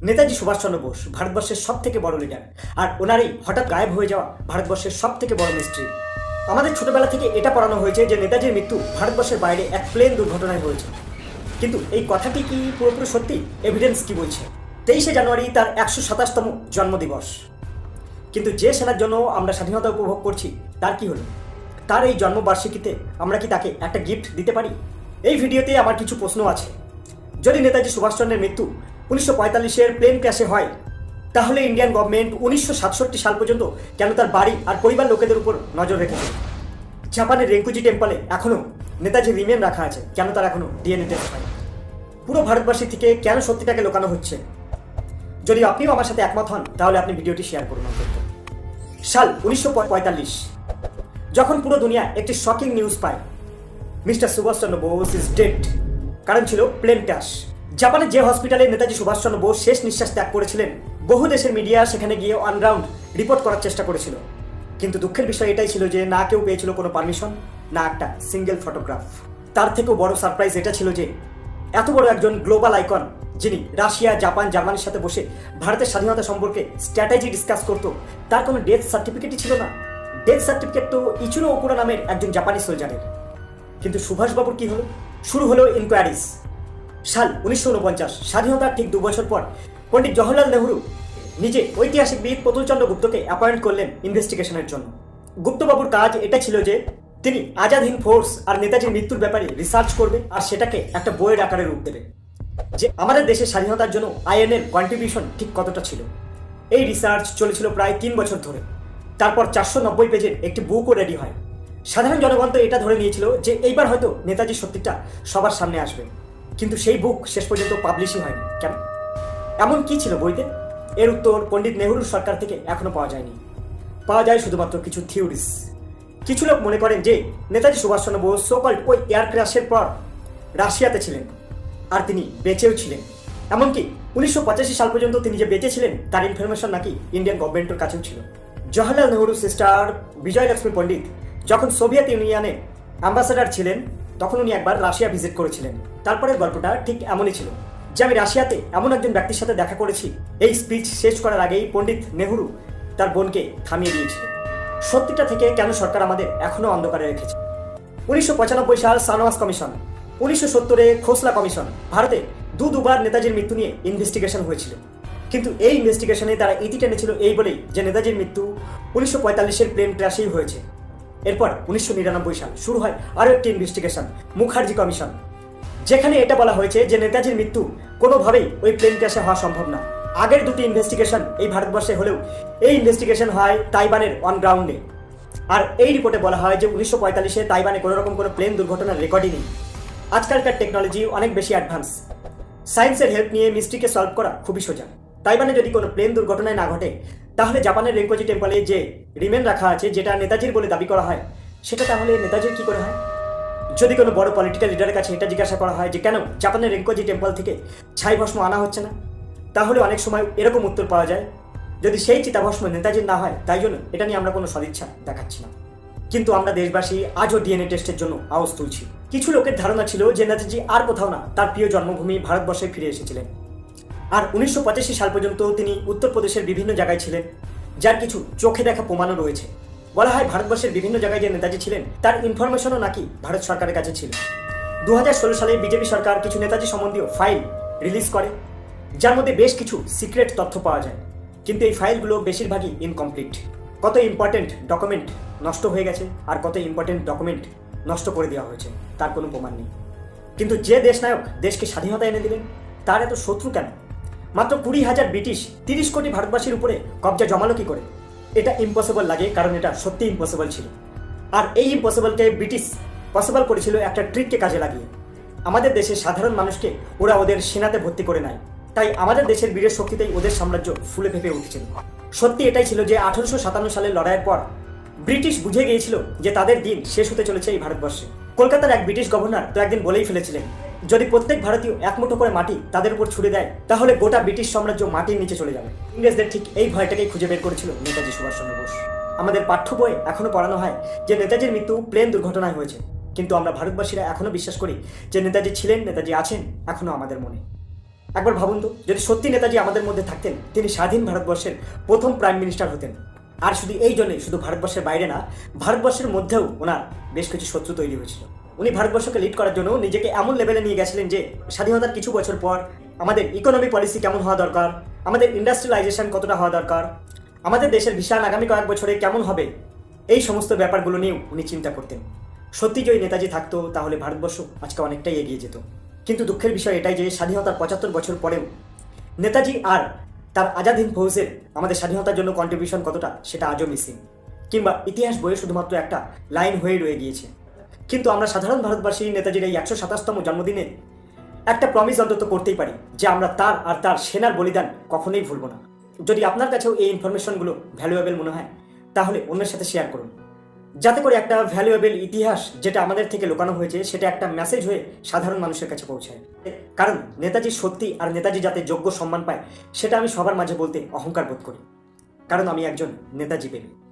নেতাজি সুভাষচন্দ্র বোস ভারতবর্ষের সব থেকে বড় লিডার আর ওনারই হঠাৎ গায়েব হয়ে যাওয়া ভারতবর্ষের সব থেকে বড় মিস্ট্রি আমাদের ছোটবেলা থেকে এটা পড়ানো হয়েছে যে নেতাজির মৃত্যু ভারতবর্ষের বাইরে এক প্লেন দুর্ঘটনায় হয়েছে। কিন্তু এই কথাটি কি পুরোপুরি সত্যি? এভিডেন্স কি বলছে? তেইশে জানুয়ারি তার একশো সাতাশতম জন্মদিবস। কিন্তু যে সেনার জন্য আমরা স্বাধীনতা উপভোগ করছি, তার কি হলো? তার এই জন্মবার্ষিকীতে আমরা কি তাকে একটা গিফট দিতে পারি? এই ভিডিওতে আমার কিছু প্রশ্ন আছে। যদি নেতাজি সুভাষচন্দ্রের মৃত্যু উনিশশো পঁয়তাল্লিশের প্লেন ক্র্যাশে হয়। তাহলে ইন্ডিয়ান গভর্নমেন্ট উনিশশো সাতষট্টি সাল পর্যন্ত কেন তার বাড়ি আর পরিবার লোকেদের উপর নজর রেখেছে? জাপানের রেঙ্কুজি টেম্পলে এখনও নেতাজি রিমেন রাখা আছে, কেন তার এখনও ডিএনএ টেস্ট হয়? পুরো ভারতবাসী থেকে কেন সত্যিটাকে লোকানো হচ্ছে? যদি আপনিও আমার সাথে একমত হন, তাহলে আপনি ভিডিওটি শেয়ার করুন সাল উনিশশো পঁয়তাল্লিশ, যখন পুরো দুনিয়া একটি শকিং নিউজ পায়, mister Subhash Chandra Bose is dead কারণ ছিল প্লেন ক্র্যাশ জাপানের যে হসপিটালে নেতাজি সুভাষচন্দ্র বোস শেষ নিঃশ্বাস ত্যাগ করেছিলেন, বহু দেশের মিডিয়া সেখানে গিয়ে অনগ্রাউন্ড রিপোর্ট করার চেষ্টা করেছিল। কিন্তু দুঃখের বিষয় এটাই ছিল যে না কেউ পেয়েছিল কোনো পারমিশন না একটা সিঙ্গেল ফটোগ্রাফ তার থেকেও বড় সারপ্রাইজ এটা ছিল যে, এত বড় একজন গ্লোবাল আইকন যিনি রাশিয়া, জাপান, জার্মানির সাথে বসে ভারতের স্বাধীনতা সম্পর্কে স্ট্র্যাটেজি ডিসকাস করতো, তার কোনো ডেথ সার্টিফিকেটই ছিল না। ডেথ সার্টিফিকেট তো ইচুরো ওকুরা নামের একজন জাপানি সোলজারের কিন্তু সুভাষবাবুর কি হলো? শুরু হলো ইনকোয়ারিজ সাল উনিশশো উনপঞ্চাশ, স্বাধীনতার ঠিক দু বছর পর পণ্ডিত জওহরলাল নেহরু নিজে ঐতিহাসিকবিদ প্রতুলচন্দ্র গুপ্তকে অ্যাপয়েন্ট করলেন ইনভেস্টিগেশনের জন্য। গুপ্তবাবুর কাজ এটা ছিল যে, তিনি আজাদ হিন্দ ফোর্স আর নেতাজির মৃত্যুর ব্যাপারে রিসার্চ করবে আর সেটাকে একটা বইয়ের আকারে রূপ দেবে, যে আমাদের দেশের স্বাধীনতার জন্য আইএনের কন্ট্রিবিউশন ঠিক কতটা ছিল। এই রিসার্চ চলেছিল প্রায় তিন বছর ধরে। তারপর চারশো নব্বই পেজের একটি বুকও রেডি হয়। সাধারণ জনগণ তো এটা ধরে নিয়েছিল যে, এইবার হয়তো নেতাজির সত্যিটা সবার সামনে আসবে। কিন্তু সেই বুক শেষ পর্যন্ত পাবলিশই হয়নি। কেন? এমন কি ছিল বইতে? এর উত্তর পণ্ডিত নেহরুর সরকার থেকে এখনও পাওয়া যায়নি। পাওয়া যায় শুধুমাত্র কিছু থিওরিস কিছু লোক মনে করেন যে, নেতাজি সুভাষচন্দ্র বোস সোকল্ড ওই এয়ার ক্র্যাশের পর রাশিয়াতে ছিলেন আর তিনি বেঁচেও ছিলেন। এমনকি উনিশশো পঁচাশি সাল পর্যন্ত তিনি যে বেঁচে ছিলেন, তার ইনফরমেশন নাকি ইন্ডিয়ান গভর্নমেন্টের কাছেও ছিল। জওয়াহরলাল নেহরু সিস্টার বিজয় লক্ষ্মী পণ্ডিত যখন সোভিয়েত ইউনিয়নে অ্যাম্বাসাডার ছিলেন, তখন উনি একবার রাশিয়া ভিজিট করেছিলেন। তারপরের গল্পটা ঠিক এমনই ছিল যে আমি রাশিয়াতে এমন একজন ব্যক্তির সাথে দেখা করেছি। এই স্পিচ শেষ করার আগেই পণ্ডিত নেহরু তার বোনকে থামিয়ে দিয়েছিলেন সত্যিটা থেকে কেন সরকার আমাদের এখনও অন্ধকারে রেখেছে? উনিশশো পঁচানব্বই সাল সানওয়াস কমিশন, উনিশশো সত্তরে খোসলা কমিশন ভারতে দু দুবার নেতাজির মৃত্যু নিয়ে ইনভেস্টিগেশন হয়েছিল। কিন্তু এই ইনভেস্টিগেশনে তারা ইতি টেনেছিল এই বলেই যে নেতাজির মৃত্যু উনিশশো পঁয়তাল্লিশের প্লেন ক্র্যাশেই হয়েছে। এরপর উনিশশো নিরানব্বই সাল শুরু হয় আরও একটি ইনভেস্টিগেশন মুখার্জি কমিশন। যেখানে এটা বলা হয়েছে যে নেতাজির মৃত্যু কোনোভাবেই ওই প্লেন ক্র্যাশে হওয়া সম্ভব না। আগের দুটি ইনভেস্টিগেশন এই ভারতবর্ষে হলেও এই ইনভেস্টিগেশন হয় তাইবানের অন গ্রাউন্ডে আর এই রিপোর্টে বলা হয় যে উনিশশো পঁয়তাল্লিশে তাইবানে কোনো রকম কোনো প্লেন দুর্ঘটনার রেকর্ডই নেই। আজকালকার টেকনোলজি অনেক বেশি অ্যাডভান্স সায়েন্সের হেল্প নিয়ে মিস্ট্রিকে সলভ করা খুবই সোজা। তাইবানে যদি কোনো প্লেন দুর্ঘটনায় না ঘটে, তাহলে জাপানের রেঙ্কোজি টেম্পলে যে রিমেন রাখা আছে, যেটা নেতাজির বলে দাবি করা হয়, সেটা তাহলে নেতাজির কি করে হয়? যদি কোনো বড় পলিটিক্যাল লিডারের কাছে এটা জিজ্ঞাসা করা হয় যে, কেন জাপানের রেঙ্কোজি টেম্পল থেকে ছাই ভস্ম আনা হচ্ছে না? তাহলে অনেক সময় এরকম উত্তর পাওয়া যায়। যদি সেই চিতাভস্ম নেতাজির না হয়, তাই জন্য এটা নিয়ে আমরা কোনো সদিচ্ছা দেখাচ্ছি না। কিন্তু আমরা দেশবাসী আজও ডিএনএ টেস্টের জন্য আওয়াজ তুলছি। কিছু লোকের ধারণা ছিল যে নেতাজি আর কোথাও না তার প্রিয় জন্মভূমি ভারতবর্ষে ফিরে এসেছিলেন। আর উনিশশো পঁচাশি সাল পর্যন্ত তিনি উত্তরপ্রদেশের বিভিন্ন জায়গায় ছিলেন, যার কিছু চোখে দেখা প্রমাণও রয়েছে। বলা হয় ভারতবর্ষের বিভিন্ন জায়গায় যে নেতাজি ছিলেন, তার ইনফরমেশনও নাকি ভারত সরকারের কাছে ছিল। দু হাজার ষোলো সালে বিজেপি সরকার কিছু নেতাজি সম্বন্ধীয় ফাইল রিলিজ করে, যার মধ্যে বেশ কিছু সিক্রেট তথ্য পাওয়া যায়। কিন্তু এই ফাইলগুলো বেশিরভাগই ইনকমপ্লিট কত ইম্পর্টেন্ট ডকুমেন্ট নষ্ট হয়ে গেছে আর কত ইম্পর্টেন্ট ডকুমেন্ট নষ্ট করে দেওয়া হয়েছে, তার কোনো প্রমাণ নেই। কিন্তু যে দেশনায়ক দেশকে স্বাধীনতা এনে দিলেন, তার এত শত্রু কেন? মাত্র কুড়ি হাজার ব্রিটিশ তিরিশ কোটি ভারতবাসীর উপরে কবজা জমালো কি করে? এটা ইম্পসিবল লাগে, কারণ এটা সত্যি ইম্পসিবল ছিল। আর এই ইম্পসিবলকে ব্রিটিশ পসিবল করেছিল একটা ট্রিককে কাজে লাগিয়ে। আমাদের দেশের সাধারণ মানুষকে ওরা ওদের সেনাতে ভর্তি করে নেয়। তাই আমাদের দেশের বীরের শক্তিতেই ওদের সাম্রাজ্য ফুলে ফেপে উঠেছিল। সত্যি এটাই ছিল যে আঠারোশো সাতান্ন সালের লড়াইয়ের পর ব্রিটিশ বুঝে গিয়েছিল যে তাদের দিন শেষ হতে চলেছে এই ভারতবর্ষে। কলকাতার এক ব্রিটিশ গভর্নর তো একদিন বলেই ফেলেছিলেন যদি প্রত্যেক ভারতীয় এক মুঠো করে মাটি তাদের উপর ছুড়ে দেয়, তাহলে গোটা ব্রিটিশ সাম্রাজ্য মাটির নিচে চলে যাবে। ইংরেজদের ঠিক এই ভয়টাকেই খুঁজে বের করেছিল নেতাজি সুভাষচন্দ্র বোস। আমাদের পাঠ্য বইয়ে এখনও পড়ানো হয় যে নেতাজির মৃত্যু প্লেন দুর্ঘটনায় হয়েছে। কিন্তু আমরা ভারতবাসীরা এখনও বিশ্বাস করি যে নেতাজি ছিলেন, নেতাজি আছেন, এখনও আমাদের মনে। একবার ভাবুন তো, যদি সত্যি নেতাজি আমাদের মধ্যে থাকতেন, তিনি স্বাধীন ভারতবর্ষের প্রথম প্রাইম মিনিস্টার হতেন। আর শুধু এই জন্যই, শুধু ভারতবর্ষের বাইরে না, ভারতবর্ষের মধ্যেও ওনার বেশ কিছু শত্রু তৈরি হয়েছিল। উনি ভারতবর্ষকে লিড করার জন্য নিজেকে এমন লেভেলে নিয়ে গেছিলেন যে স্বাধীনতার কিছু বছর পর আমাদের ইকোনমি পলিসি কেমন হওয়া দরকার, আমাদের ইন্ডাস্ট্রিয়ালাইজেশন কতটা হওয়া দরকার, আমাদের দেশের ভিশন আগামী কয়েক বছরে কেমন হবে, এই সমস্ত ব্যাপারগুলো নিয়েও উনি চিন্তা করতেন। সত্যি যদি নেতাজি থাকতো, তাহলে ভারতবর্ষ আজকে অনেকটাই এগিয়ে যেত। কিন্তু দুঃখের বিষয় এটাই যে স্বাধীনতার পঁচাত্তর বছর পরেও নেতাজি আর তার আজাদ হিন্দ ফৌজের আমাদের স্বাধীনতার জন্য কন্ট্রিবিউশন কতটা, সেটা আজও মিসিং কিংবা ইতিহাস বইয়ে শুধুমাত্র একটা লাইন হয়ে রয়ে গিয়েছে। কিন্তু আমরা সাধারণ ভারতবাসী নেতাজির এই একশো সাতাশতম জন্মদিনে একটা প্রমিস অন্তত করতেই পারি যে আমরা তার আর তার সেনার বলিদান কখনোই ভুলব না। যদি আপনার কাছেও এই ইনফরমেশনগুলো ভ্যালুয়েবল মনে হয়, তাহলে অন্যের সাথে শেয়ার করুন। যাতে করে একটা ভ্যালুয়েবল ইতিহাস যেটা আমাদের থেকে লুকানো হয়েছে, সেটা একটা মেসেজ হয়ে সাধারণ মানুষের কাছে পৌঁছায়। কারণ নেতাজি সত্যি আর নেতাজি যাতে যোগ্য সম্মান পায়, সেটা আমি সবার মাঝে বলতে অহংকার বোধ করি। কারণ আমি একজন নেতাজি প্রেমী